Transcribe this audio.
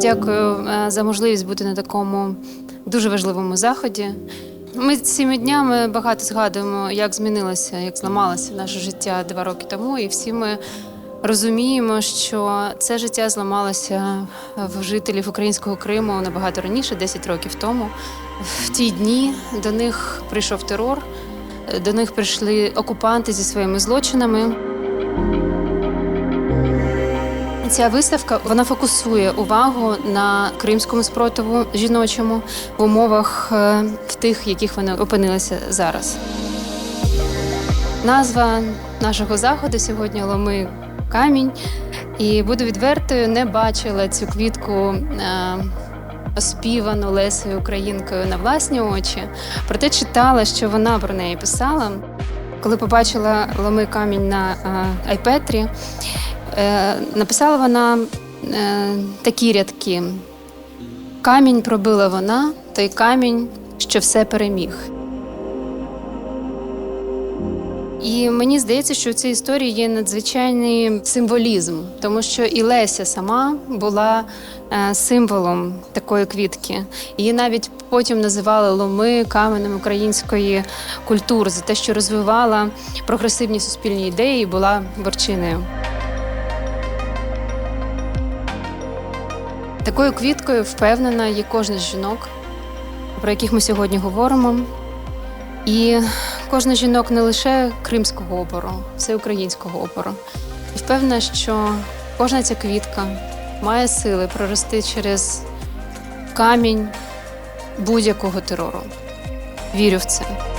Дякую е, за можливість бути на такому дуже важливому заході. Ми цими днями багато згадуємо, як змінилося, як зламалося наше життя два роки тому, і всі ми розуміємо, що це життя зламалося в жителів українського Криму набагато раніше, 10 років тому. В ті дні до них прийшов терор, до них прийшли окупанти зі своїми злочинами. Ця виставка вона фокусує увагу на кримському спротиву жіночому в умовах е, в тих, в яких вони опинилися зараз. Назва нашого заходу сьогодні Ломи камінь. І буду відвертою, не бачила цю квітку е, оспівану Лесею Українкою на власні очі. Проте читала, що вона про неї писала. Коли побачила Ломи камінь на е, айпетрі, Е, написала вона е, такі рядки: Камінь пробила вона, той камінь, що все переміг. І мені здається, що в цій історії є надзвичайний символізм, тому що і Леся сама була е, символом такої квітки. Її навіть потім називали ломи каменем української культури за те, що розвивала прогресивні суспільні ідеї і була борчиною. Такою квіткою впевнена є кожна з жінок, про яких ми сьогодні говоримо. І кожна жінок не лише кримського опору, всеукраїнського опору. І впевнена, що кожна ця квітка має сили прорости через камінь будь-якого терору. Вірю в це.